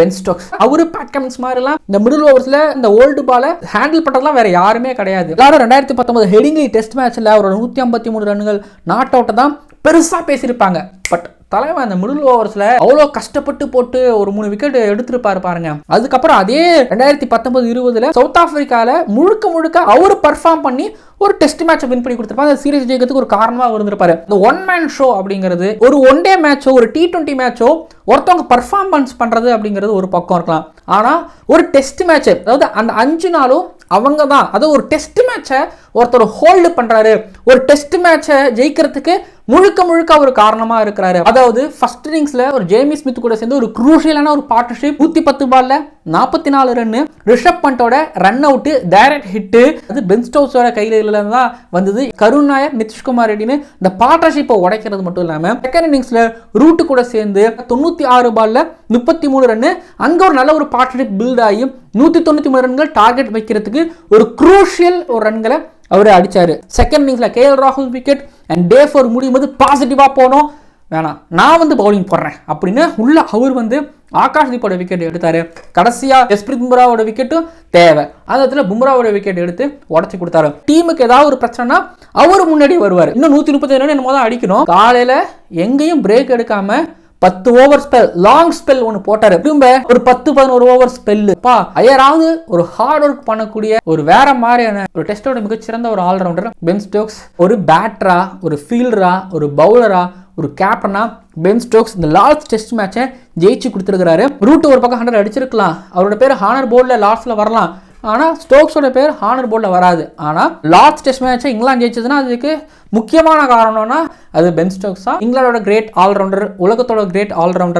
Pen Stokes அவரு Pat Cummins மாதிரிலாம் இந்த மிடில் ஓவர்ஸ்ல இந்த ஓல்டு பால ஹேண்டில் பண்றதுலாம் வேற யாருமே கிடையாது. எல்லாரும் ரெண்டாயிரத்தி பத்தொன்பது ஹெடிங்லி டெஸ்ட் மேட்ச்ல அவரோட நூத்தி ஐம்பத்தி மூணு ரன்கள் நாட் அவுட்டை தான் பெருசா பேசியிருப்பாங்க. பட் தலைவன் அந்த மிடில் ஓவர்ஸ்ல அவ்வளோ கஷ்டப்பட்டு போட்டு ஒரு மூணு விக்கெட் எடுத்திருப்பாரு பாருங்க. அதுக்கப்புறம் அதே ரெண்டாயிரத்தி பத்தொன்பது இருபதுல சவுத் ஆப்பிரிக்கால முழுக்க முழுக்க அவர் பர்ஃபார்ம் பண்ணி ஒரு டெஸ்ட் மேட்சை வின் பண்ணி கொடுத்துருப்பாங்க. அந்த சீரிஸ் ஜெயிக்கிறதுக்கு ஒரு காரணமாக இருந்திருப்பாரு. இந்த ஒன் மேன் ஷோ அப்படிங்கிறது ஒரு ஒன் டே மேட்சோ ஒரு டி டுவெண்ட்டி மேட்சோ ஒருத்தவங்க பர்ஃபார்மன்ஸ் பண்றது அப்படிங்கிறது ஒரு பக்கம் இருக்கலாம். ஆனா ஒரு டெஸ்ட் மேட்ச் அதாவது அந்த அஞ்சு நாளும் அவங்க தான். அதாவது ஒரு டெஸ்ட் மேட்சை ஒருத்தர் ஹோல்டு பண்றாரு. ஒரு டெஸ்ட் மேட்சை ஜெயிக்கிறதுக்கு முழுக்க முழுக்க ஒரு காரணமா இருக்கிறாரு. அதாவது ஃபர்ஸ்ட் இன்னிங்ஸ்ல ஒரு ஜேமி ஸ்மித் கூட சேர்ந்து ஒரு குரூஷியலான ஒரு பார்ட்னர்ஷிப் நூத்தி பத்து பால்ல நாற்பத்தி நாலு ரன்னு ரிஷப் பண்டோட ரன் அவுட் டைரக்ட் ஹிட்டு அது பென்ஸ்டோஸோட கையில தான் வந்தது. கருண் நாயர் நிதிஷ்குமார் ரெட்டின்னு இந்த பார்ட்னர்ஷிப்பை உடைக்கிறது மட்டும் இல்லாம செகண்ட் இன்னிங்ஸ்ல ரூட்டு கூட சேர்ந்து தொண்ணூத்தி ஆறு பால்ல முப்பத்தி மூணு ரன்னு அங்க ஒரு நல்ல ஒரு பார்ட்னர்ஷிப் பில்ட் ஆகி நூத்தி தொண்ணூத்தி மூணு ரன்கள் டார்கெட் வைக்கிறதுக்கு ஒரு குரூஷியல் ஒரு ரன்களை அவர் அடித்தார் செகண்ட் இன்னிங்ஸில் கே எல் ராகுல் விக்கெட் அண்ட் டே ஃபோர் முடியும் போது பாசிட்டிவாக போனோம். வேணாம் நான் வந்து பவுலிங் போடுறேன் அப்படின்னு உள்ள அவர் வந்து ஆகாஷ் தீப்போட விக்கெட் எடுத்தார். கடைசியாக ஜஸ்பிரித் பும்ராவோட விக்கெட்டும் தேவை. அந்த இடத்துல பும்ராவோட விக்கெட் எடுத்து உடச்சி கொடுத்தாரு. டீமுக்கு ஏதாவது ஒரு பிரச்சனைனா அவர் முன்னாடி வருவார். இன்னும் நூற்றி முப்பத்தி ரன் என்னமோ தான் அடிக்கணும். காலையில் எங்கேயும் பிரேக் எடுக்காமல் பத்து ஓவர் ஸ்பெல் லாங் ஸ்பெல் ஒன்று போட்டாரு. திரும்ப ஒரு பத்து பதினோரு ஓவர் ஸ்பெல்லு பா ஐயராவது ஒரு ஹார்ட் ஒர்க் பண்ணக்கூடிய ஒரு வேற மாதிரியான ஒரு டெஸ்டோட மிகச்சிறந்த ஒரு ஆல்ரவுண்டர் பென் ஸ்டோக்ஸ் ஒரு பேட்டரா ஒரு ஃபீல்டரா ஒரு பவுலரா ஒரு கேப்டனா பென் ஸ்டோக்ஸ் இந்த லாஸ்ட் டெஸ்ட் மேட்சை ஜெயிச்சு கொடுத்துருக்காரு ரூட் ஒரு பக்கம் ஹண்ட்ரட் அடிச்சிருக்கலாம். அவரோட பேர் ஹானர் போர்டில் லாஸ்ட்ல வரலாம். ஆனால் ஸ்டோக்ஸோட பேர் ஹானர் போர்டில் வராது. ஆனால் லாஸ்ட் டெஸ்ட் மேட்சை இங்கிலாந்து ஜெயிச்சதுன்னா அதுக்கு முக்கியமான காரணம்னா அது பென் ஸ்டோக்ஸ் தான். இங்கிலாந்தோட கிரேட் ஆல்ரவுண்டர் உலகத்தோட கிரேட் ஆல்ரவுண்டர்